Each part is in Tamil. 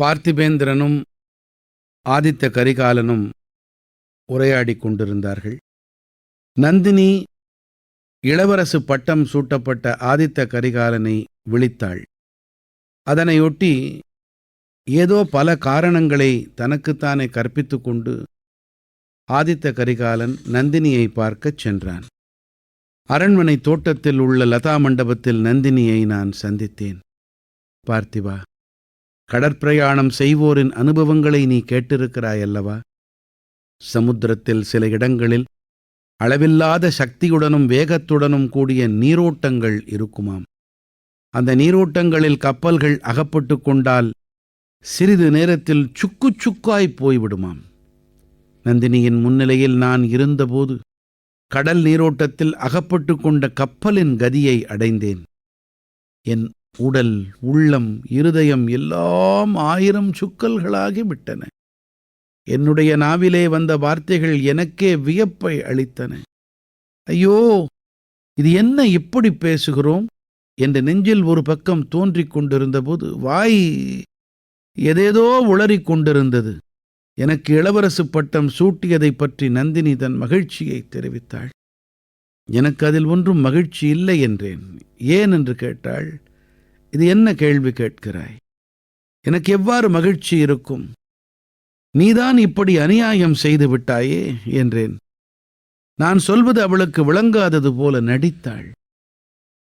பார்த்திபேந்திரனும் ஆதித்த கரிகாலனும் உரையாடிக் கொண்டிருந்தார்கள். நந்தினி இளவரசு பட்டம் சூட்டப்பட்ட ஆதித்த கரிகாலனை விழித்தாள். அதனையொட்டி ஏதோ பல காரணங்களை தனக்குத்தானே கற்பித்து கொண்டு ஆதித்த கரிகாலன் நந்தினியை பார்க்கச் சென்றான். அரண்மனை தோட்டத்தில் உள்ள லதா மண்டபத்தில் நந்தினியை நான் சந்தித்தேன். பார்த்திபா கடற்பிரயாணம் செய்வோரின் அனுபவங்களை நீ கேட்டிருக்கிறாயல்லவா? சமுத்திரத்தில் சில இடங்களில் அளவில்லாத சக்தியுடனும் வேகத்துடனும் கூடிய நீரோட்டங்கள் இருக்குமாம். அந்த நீரோட்டங்களில் கப்பல்கள் அகப்பட்டு கொண்டால் சிறிது நேரத்தில் சுக்கு சுக்காய் போய்விடுமாம். நந்தினியின் முன்னிலையில் நான் இருந்தபோது கடல் நீரோட்டத்தில் அகப்பட்டு கொண்ட கப்பலின் கதியை அடைந்தேன். என் உடல் உள்ளம் இருதயம் எல்லாம் ஆயிரம் சுக்கல்களாகி விட்டன. என்னுடைய நாவிலே வந்த வார்த்தைகள் எனக்கே வியப்பை அளித்தன. ஐயோ இது என்ன இப்படி பேசுகிறோம்? என்று நெஞ்சில் ஒரு பக்கம் தோன்றிக் கொண்டிருந்தபோது வாய் எதேதோ உளறிக் கொண்டிருந்தது. எனக்கு இளவரசு பட்டம் சூட்டியதைப் பற்றி நந்தினி தன் மகிழ்ச்சியை தெரிவித்தாள். எனக்கு அதில் ஒன்றும் மகிழ்ச்சி இல்லை என்றேன். ஏன் என்று கேட்டாள் இது என்ன கேள்வி கேட்கிறாய்? எனக்கு எவ்வாறு மகிழ்ச்சி இருக்கும்? நீதான் இப்படி அநியாயம் செய்து விட்டாயே என்றேன். நான் சொல்வது அவளுக்கு விளங்காதது போல நடித்தாள்.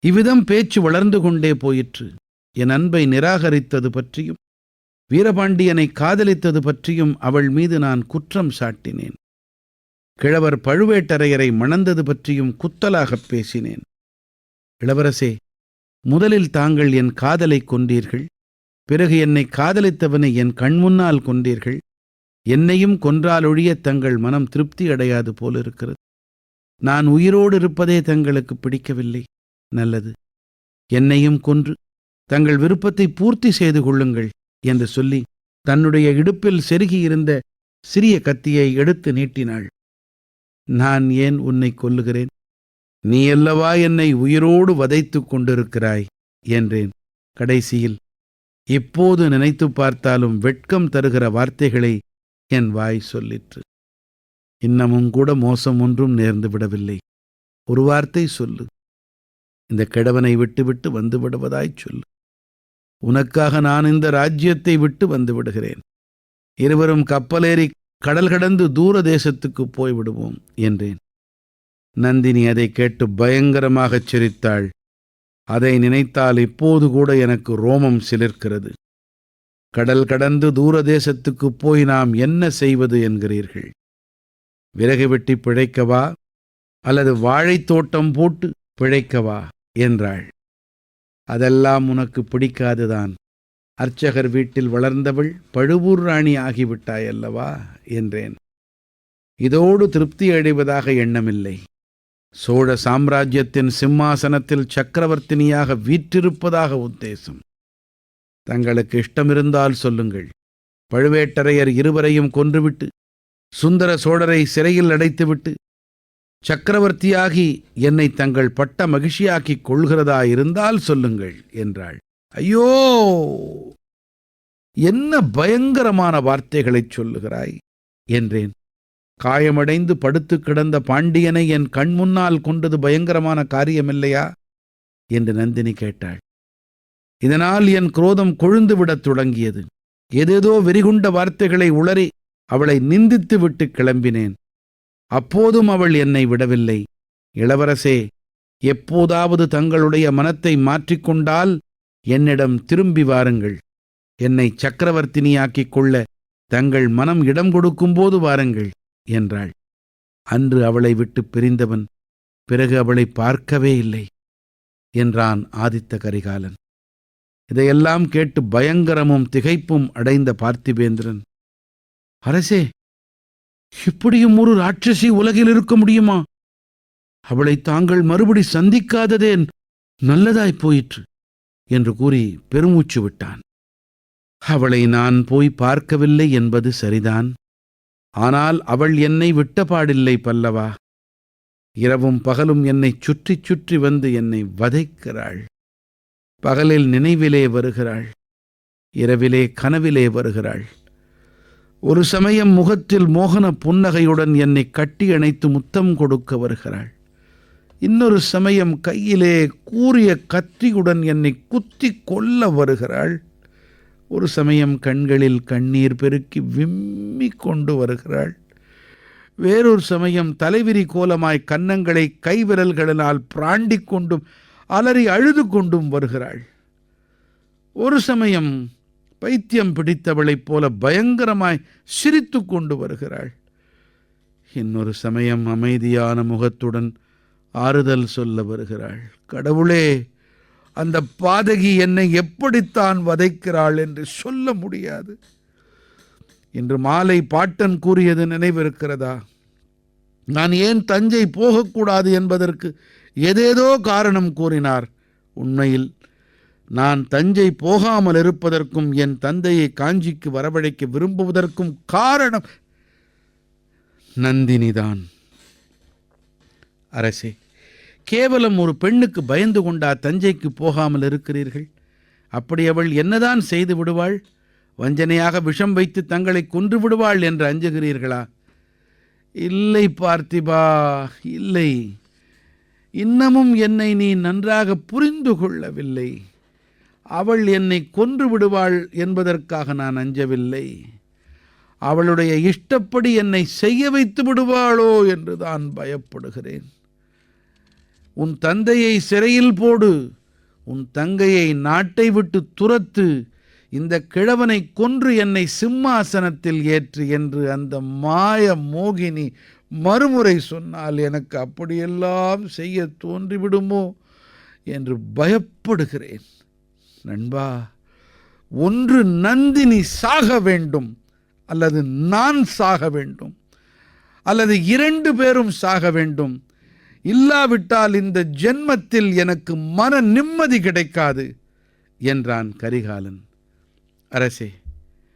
இவ்விதம் பேச்சு வளர்ந்து கொண்டே போயிற்று. என் அன்பை நிராகரித்தது பற்றியும் வீரபாண்டியனை காதலித்தது பற்றியும் அவள் மீது நான் குற்றம் சாட்டினேன். கிழவர் பழுவேட்டரையரை மணந்தது பற்றியும் குத்தலாகப் பேசினேன். இளவரசே முதலில் தாங்கள் என் காதலை கொண்டீர்கள் பிறகு என்னை காதலித்தவனை என் கண்முன்னால் கொண்டீர்கள் என்னையும் கொன்றாலொழிய தங்கள் மனம் திருப்தி அடையாது போலிருக்கிறது. நான் உயிரோடு இருப்பதே தங்களுக்கு பிடிக்கவில்லை நல்லது. என்னையும் கொன்று தங்கள் விருப்பத்தை பூர்த்தி செய்து கொள்ளுங்கள் என்று சொல்லி தன்னுடைய இடுப்பில் செருகியிருந்த சிறிய கத்தியை எடுத்து நீட்டினாள். நான் ஏன் உன்னை கொல்லுகிறேன்? நீ அல்லவா என்னை உயிரோடு வதைத்துக் கொண்டிருக்கிறாய்? என்றேன். கடைசியில் இப்போது நினைத்து பார்த்தாலும் வெட்கம் தருகிற வார்த்தைகளை என் வாய் சொல்லிற்று. இன்னமும் கூட மோசம் ஒன்றும் நேர்ந்து விடவில்லை. ஒரு வார்த்தை சொல்லு. இந்த கிழவனை விட்டுவிட்டு வந்து விடுவதாய் சொல்லு. உனக்காக நான் இந்த ராஜ்யத்தை விட்டு வந்து விடுகிறேன். இருவரும் கப்பலேறி கடல் கடந்து தூர தேசத்துக்கு போய்விடுவோம் என்றேன். நந்தினி அதை கேட்டு பயங்கரமாகச் சிரித்தாள். அதை நினைத்தால் இப்போது கூட எனக்கு ரோமம் சிலிர்க்கிறது. கடல் கடந்து தூர தேசத்துக்குப் போய் நாம் என்ன செய்வது என்கிறீர்கள்? விறகு வெட்டி பிழைக்கவா? அல்லது வாழைத் தோட்டம் போட்டு பிழைக்கவா? என்றாள். அதெல்லாம் உனக்கு பிடிக்காதுதான். அர்ச்சகர் வீட்டில் வளர்ந்தவள் பழுவூர் ராணி ஆகிவிட்டாயல்லவா? என்றேன். இதோடு திருப்தி அடைவதாக எண்ணமில்லை. சோழ சாம்ராஜ்யத்தின் சிம்மாசனத்தில் சக்கரவர்த்தினியாக வீற்றிருப்பதாக உத்தேசம். தங்களுக்கு இஷ்டமிருந்தால் சொல்லுங்கள். பழுவேட்டரையர் இருவரையும் கொன்றுவிட்டு சுந்தர சோழரை சிறையில் அடைத்துவிட்டு சக்கரவர்த்தியாகி என்னை தங்கள் பட்ட மகிழ்ச்சியாக்கிக் கொள்கிறதா இருந்தால் சொல்லுங்கள் என்றாள். ஐயோ! என்ன பயங்கரமான வார்த்தைகளைச் சொல்லுகிறாய் என்றேன். காயமடைந்து படுத்து கிடந்த பாண்டியனை என் கண் முன்னால் கொண்டது பயங்கரமான காரியமில்லையா? என்று நந்தினி கேட்டாள். இதனால் என் குரோதம் கொழுந்து விடத் தொடங்கியது. ஏதேதோ வெறிகுண்ட வார்த்தைகளை உளறி அவளை நிந்தித்து விட்டு கிளம்பினேன். அப்போதும் அவள் என்னை விடவில்லை. இளவரசே எப்போதாவது தங்களுடைய மனத்தை மாற்றிக்கொண்டால் என்னிடம் திரும்பி வாருங்கள். என்னை சக்கரவர்த்தினியாக்கிக் கொள்ள தங்கள் மனம் இடம் கொடுக்கும்போது வாருங்கள். என்றாள். அன்று அவளை விட்டுப் பிரிந்தவன் பிறகு அவளை பார்க்கவே இல்லை என்றான் ஆதித்த கரிகாலன். இதையெல்லாம் கேட்டு பயங்கரமும் திகைப்பும் அடைந்த பார்த்திபேந்திரன். அரசே இப்படியும் ஒரு ராட்சசி உலகில் இருக்க முடியுமா? அவளை தாங்கள் மறுபடி சந்திக்காததே நல்லதாய்ப் போயிற்று என்று கூறி பெருமூச்சு விட்டான். அவளை நான் போய் பார்க்கவில்லை என்பது சரிதான். ஆனால் அவள் என்னை விட்டபாடில்லை பல்லவா. இரவும் பகலும் என்னைச் சுற்றிச் சுற்றி வந்து என்னை வதைக்கிறாள். பகலில் நினைவிலே வருகிறாள். இரவிலே கனவிலே வருகிறாள். ஒரு சமயம் முகத்தில் மோகன புன்னகையுடன் என்னை கட்டி அணைத்து முத்தம் கொடுக்க வருகிறாள். இன்னொரு சமயம் கையிலே கூறிய கத்தியுடன் என்னை குத்தி கொல்ல வருகிறாள். ஒரு சமயம் கண்களில் கண்ணீர் பெருக்கி விம்மி கொண்டு வருகிறாள். வேறொரு சமயம் தலைவிரி கோலமாய் கன்னங்களை கைவிரல்களினால் பிராண்டிக் கொண்டும் அலறி அழுது கொண்டும் வருகிறாள். ஒரு சமயம் பைத்தியம் பிடித்தவளைப் போல பயங்கரமாய் சிரித்து கொண்டு வருகிறாள். இன்னொரு சமயம் அமைதியான முகத்துடன் ஆறுதல் சொல்ல வருகிறாள். கடவுளே அந்த பாதகி என்னை எப்படித்தான் வதைக்கிறாள் என்று சொல்ல முடியாது. இன்று மாலை பாட்டன் கூறியது நினைவிருக்கிறதா? நான் ஏன் தஞ்சை போகக்கூடாது என்பதற்கு ஏதேதோ காரணம் கூறினார். உண்மையில் நான் தஞ்சை போகாமல் இருப்பதற்கும் என் தந்தையை காஞ்சிக்கு வரவழைக்க விரும்புவதற்கும் காரணம் நந்தினிதான். அரசே கேவலம் ஒரு பெண்ணுக்கு பயந்து கொண்டா தஞ்சைக்கு போகாமல் இருக்கிறீர்கள்? அப்படி அவள் என்னதான் செய்து விடுவாள்? வஞ்சனையாக விஷம் வைத்து தங்களை கொன்று விடுவாள் என்று அஞ்சுகிறீர்களா? இல்லை பார்த்திபா இல்லை. இன்னமும் என்னை நீ நன்றாக புரிந்து கொள்ளவில்லை. அவள் என்னை கொன்று விடுவாள் என்பதற்காக நான் அஞ்சவில்லை. அவளுடைய இஷ்டப்படி என்னை செய்ய வைத்து விடுவாளோ என்று தான் பயப்படுகிறேன். உன் தந்தையை சிறையில் போடு. உன் தங்கையை நாட்டை விட்டு துரத்து. இந்த கிழவனை கொன்று என்னை சிம்மாசனத்தில் ஏற்று என்று அந்த மாய மோகினி மறுமுறை சொன்னால் எனக்கு அப்படியெல்லாம் செய்ய தோன்றிவிடுமோ என்று பயப்படுகிறேன். நண்பா ஒன்று நந்தினி சாக வேண்டும் அல்லது நான் சாக வேண்டும் அல்லது இரண்டு பேரும் சாக வேண்டும் இல்லாவிட்டால் இந்த ஜென்மத்தில் எனக்கு மன நிம்மதி கிடைக்காது என்றான் கரிகாலன். அரசே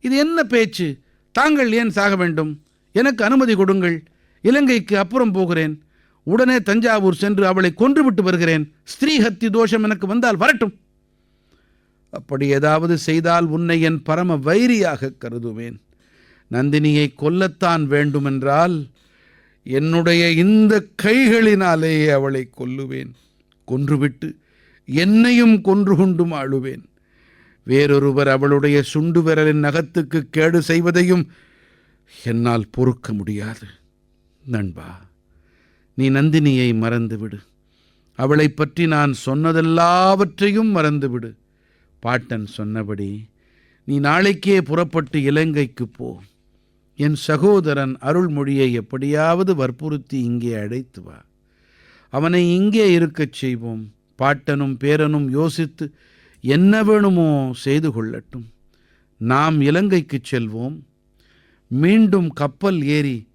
இது என்ன பேச்சு? தாங்கள் ஏன் சாக வேண்டும்? எனக்கு அனுமதி கொடுங்கள். இலங்கைக்கு அப்புறம் போகிறேன். உடனே தஞ்சாவூர் சென்று அவளை கொன்றுவிட்டு வருகிறேன். ஸ்திரீஹத்தி தோஷம் எனக்கு வந்தால் வரட்டும். அப்படி ஏதாவது செய்தால் உன்னை என் பரம வைரியாக கருதுவேன். நந்தினியை கொல்லத்தான் வேண்டுமென்றால் என்னுடைய இந்த கைகளினாலேயே அவளை கொல்லுவேன். கொன்றுவிட்டு என்னையும் கொன்று கொண்டும் ஆளுவேன். வேறொருவர் அவளுடைய சுண்டு விரலின் நகத்துக்கு கேடு செய்வதையும் என்னால் பொறுக்க முடியாது. நண்பா நீ நந்தினியை மறந்துவிடு. அவளைப் பற்றி நான் சொன்னதெல்லாவற்றையும் மறந்துவிடு. பாட்டன் சொன்னபடி நீ நாளைக்கே புறப்பட்டு இலங்கைக்கு போ. என் சகோதரன் அருள்மொழியை எப்படியாவது வற்புறுத்தி இங்கே அழைத்து வா. அவனை இங்கே இருக்கச் செய்வோம். பாட்டனும் பேரனும் யோசித்து என்ன வேணுமோ செய்து கொள்ளட்டும். நாம் இலங்கைக்குச் செல்வோம். மீண்டும் கப்பல் ஏறி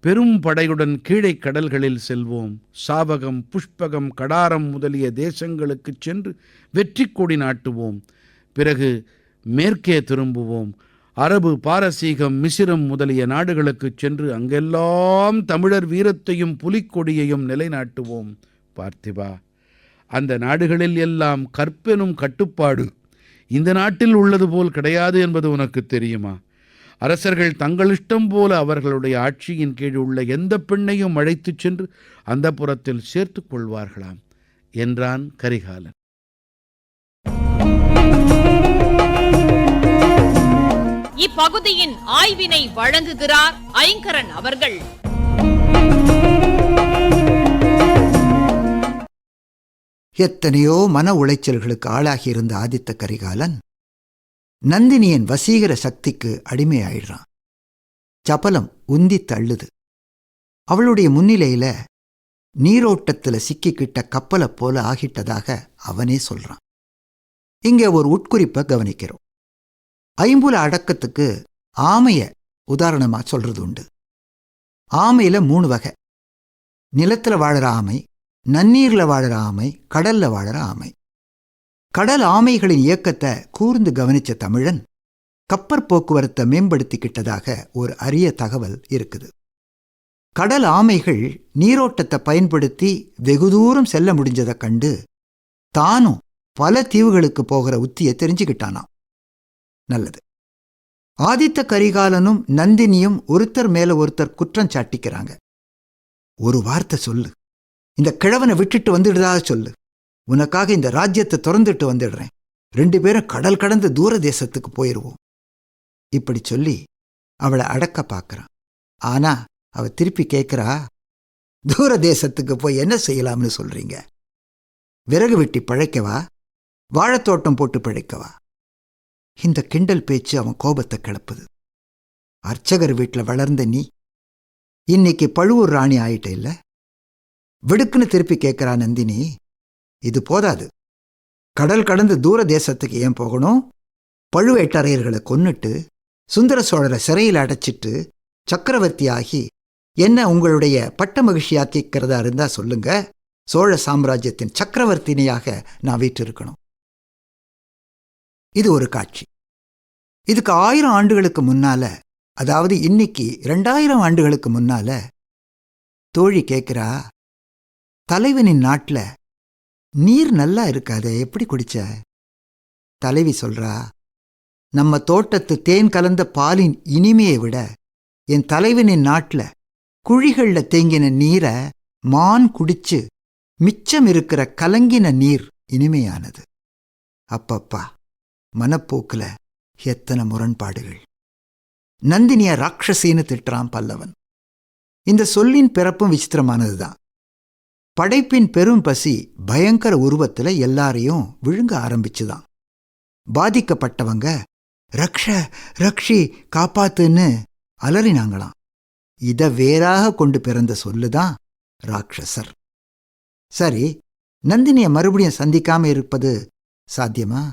பெரும் படையுடன் கீழே கடல்களில் செல்வோம். சாவகம் புஷ்பகம் கடாரம் முதலிய தேசங்களுக்குச் சென்று வெற்றி கொடி நாட்டுவோம். பிறகு மேற்கே திரும்புவோம். அரபு பாரசீகம் மிசிரம் முதலிய நாடுகளுக்குச் சென்று அங்கெல்லாம் தமிழர் வீரத்தையும் புலிக்கொடியையும் நிலைநாட்டுவோம் பார்த்திபா. அந்த நாடுகளில் எல்லாம் கற்பெனும் கட்டுப்பாடு இந்த நாட்டில் உள்ளது போல் கிடையாது என்பது உனக்கு தெரியுமா? அரசர்கள் தங்களிஷ்டம் போல அவர்களுடைய ஆட்சியின் கீழ் உள்ள எந்த பெண்ணையும் அழைத்துச் சென்று அந்த புறத்தில் சேர்த்துக் கொள்வார்களாம் என்றான் கரிகாலன். இப்பகுதியின் ஆய்வினை வழங்குகிறார் ஐங்கரன் அவர்கள். எத்தனையோ மன உளைச்சல்களுக்கு ஆளாகியிருந்த ஆதித்த கரிகாலன் நந்தினியின் வசீகர சக்திக்கு அடிமையாயிடுறான். சபலம் உந்தி தள்ளுது. அவளுடைய முன்னிலையில நீரோட்டத்துல சிக்கிக்கிட்ட கப்பலை போல ஆகிட்டதாக அவனே சொல்றான். இங்கே ஒரு உட்குறிப்பை கவனிக்கிறோம். ஐம்புல அடக்கத்துக்கு ஆமைய உதாரணமா சொல்றது உண்டு. ஆமையில மூணு வகை. நிலத்துல வாழற ஆமை நன்னீர்ல வாழற ஆமை கடல்ல வாழற ஆமை. கடல் ஆமைகளின் இயக்கத்தை கூர்ந்து கவனிச்ச தமிழன் கப்பற் போக்குவரத்தை மேம்படுத்திக்கிட்டதாக ஒரு அரிய தகவல் இருக்குது. கடல் ஆமைகள் நீரோட்டத்தை பயன்படுத்தி வெகு தூரம் செல்ல முடிஞ்சதை கண்டு தானும் பல தீவுகளுக்கு போகிற உத்தியை தெரிஞ்சுக்கிட்டானாம். நல்லது. ஆதித்த கரிகாலனும் நந்தினியும் ஒருத்தர் மேல ஒருத்தர் குற்றம் சாட்டிக்கிறாங்க. ஒரு வார்த்தை சொல்லு. இந்த கிழவனை விட்டுட்டு வந்துடுதா சொல்லு. உனக்காக இந்த ராஜ்யத்தை திறந்துட்டு வந்துடுறேன். ரெண்டு பேரும் கடல் கடந்து தூர தேசத்துக்கு போயிடுவோம் இப்படி சொல்லி அவளை அடக்க பார்க்கறான் ஆனா அவ திருப்பி கேட்கிறா தூர தேசத்துக்கு போய் என்ன செய்யலாம்னு சொல்றீங்க? விறகு வெட்டி பழைக்கவா? வாழைத்தோட்டம் போட்டு பிழைக்கவா? இந்த கிண்டல் பேச்சு அவன் கோபத்தை கிளப்புது. அர்ச்சகர் வீட்டில் வளர்ந்த நீ இன்னைக்கு பழுவூர் ராணி ஆயிட்ட இல்ல? விடுக்குன்னு திருப்பி கேட்குறா நந்தினி இது போதாது. கடல் கடந்து தூர தேசத்துக்கு ஏன் போகணும்? பழுவேட்டரையர்களை கொன்னுட்டு சுந்தர சோழரை சிறையில் அடைச்சிட்டு சக்கரவர்த்தி ஆகி என்ன உங்களுடைய பட்ட மகிழ்ச்சியாக்கிக்கிறதா இருந்தா சொல்லுங்க. சோழ சாம்ராஜ்யத்தின் சக்கரவர்த்தினியாக நான் வீட்டிருக்கணும் இது ஒரு காட்சி. இதுக்கு ஆயிரம் ஆண்டுகளுக்கு முன்னால அதாவது இன்னைக்கு ரெண்டாயிரம் ஆண்டுகளுக்கு முன்னால தோழி கேட்கிறா தலைவனின் நாட்டுல நீர் நல்லா இருக்காதே எப்படி குடிச்ச? தலைவி சொல்றா நம்ம தோட்டத்து தேன் கலந்த பாலின் இனிமையை விட என் தலைவனின் நாட்டுல குழிகள்ல தேங்கின நீரை மான் குடிச்சு மிச்சம் இருக்கிற கலங்கின நீர் இனிமையானது. அப்பப்பா. மனப்போக்குல எத்தனை முரண்பாடுகள். நந்தினிய ராட்சசின்னு திட்டுறான் பல்லவன். இந்த சொல்லின் பிறப்பும் விசித்திரமானதுதான். படைப்பின் பெரும் பசி பயங்கர உருவத்துல எல்லாரையும் விழுங்க ஆரம்பிச்சுதான். பாதிக்கப்பட்டவங்க ரக்ஷ ரக்ஷி காப்பாத்துன்னு அலறினாங்களாம். இத வேறாக கொண்டு பிறந்த சொல்லுதான் ராட்சசர். சரி நந்தினியை மறுபடியும் சந்திக்காம இருப்பது சாத்தியமா?